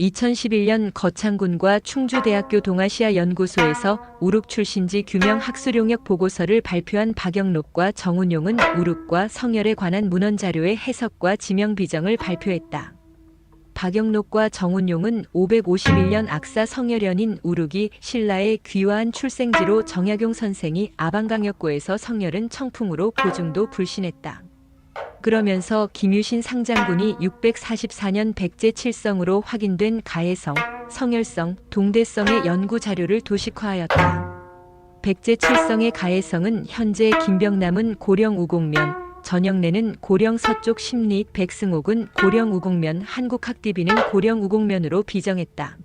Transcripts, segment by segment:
2011년 거창군과 충주대학교 동아시아 연구소에서 우룩 출신지 규명 학술용역 보고서를 발표한 박영록과 정운용은 우룩과 성열에 관한 문헌 자료의 해석과 지명 비정을 발표했다. 박영록과 정운용은 551년 악사 성열연인 우룩이 신라의 귀화한 출생지로 정약용 선생이 아방강역고에서 성열은 청풍으로 고중도 불신했다. 그러면서 김유신 상장군이 644년 백제 칠성으로 확인된 가해성, 성열성, 동대성의 연구 자료를 도식화하였다. 백제 칠성의 가해성은 현재 김병남은 고령 우곡면, 전영래는 고령 서쪽 십리, 백승옥은 고령 우곡면, 한국학디비는 고령 우곡면으로 비정했다.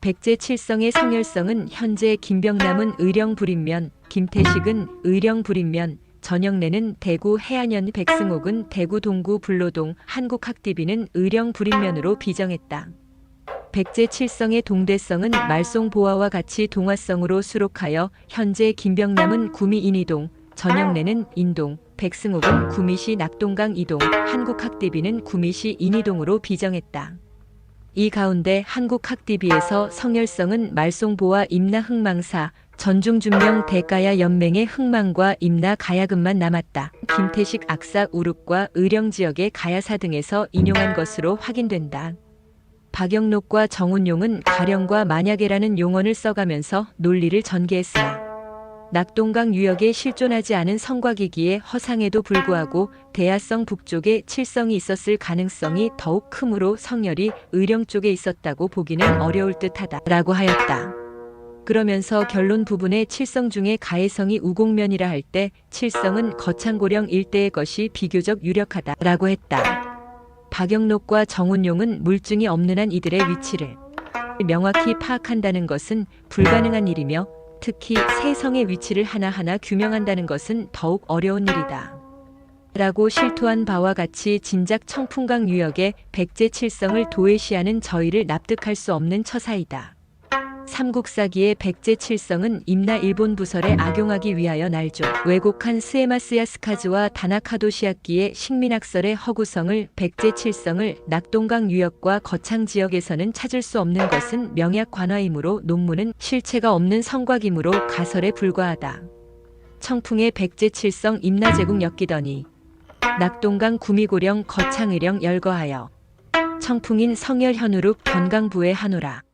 백제 칠성의 성열성은 현재 김병남은 의령 불인면, 김태식은 의령 불인면, 전영래는 대구 해안현 백승옥은 대구 동구 불로동 한국학디비는 의령 불인면으로 비정했다. 백제 칠성의 동대성은 말송 보화와 같이 동화성으로 수록하여 현재 김병남은 구미 인이동, 전영래는 인동, 백승옥은 구미시 낙동강 이동, 한국학디비는 구미시 인이동으로 비정했다. 이 가운데 한국학디비에서 성열성은 말송보와 임나 흥망사, 전중준명 대가야 연맹의 흥망과 임나 가야금만 남았다. 김태식 악사 우룩과 의령 지역의 가야사 등에서 인용한 것으로 확인된다. 박영록과 정운용은 가령과 만약에라는 용언을 써가면서 논리를 전개했으나 낙동강 유역에 실존하지 않은 성곽이기에 허상에도 불구하고 대야성 북쪽에 칠성이 있었을 가능성이 더욱 크므로 성열이 의령 쪽에 있었다고 보기는 어려울 듯하다라고 하였다. 그러면서 결론 부분에 칠성 중에 가해성이 우곡면이라 할 때 칠성은 거창고령 일대의 것이 비교적 유력하다라고 했다. 박영록과 정운용은 물증이 없는 한 이들의 위치를 명확히 파악한다는 것은 불가능한 일이며 특히 세 성의 위치를 하나하나 규명한다는 것은 더욱 어려운 일이다. 라고 실토한 바와 같이 진작 청풍강 유역에 백제 칠성을 도외시하는 저희를 납득할 수 없는 처사이다. 삼국사기의 백제 칠성은 임나 일본 부설에 악용하기 위하여 날조 왜곡한 스에마스야 스카즈와 다나카도 시학기의 식민학설의 허구성을 백제 칠성을 낙동강 유역과 거창 지역에서는 찾을 수 없는 것은 명약 관화이므로 논문은 실체가 없는 성곽이므로 가설에 불과하다. 청풍의 백제 칠성 임나 제국 엮이더니 낙동강 구미고령 거창의령 열거하여 청풍인 성열 현우룩 변강부의 한우라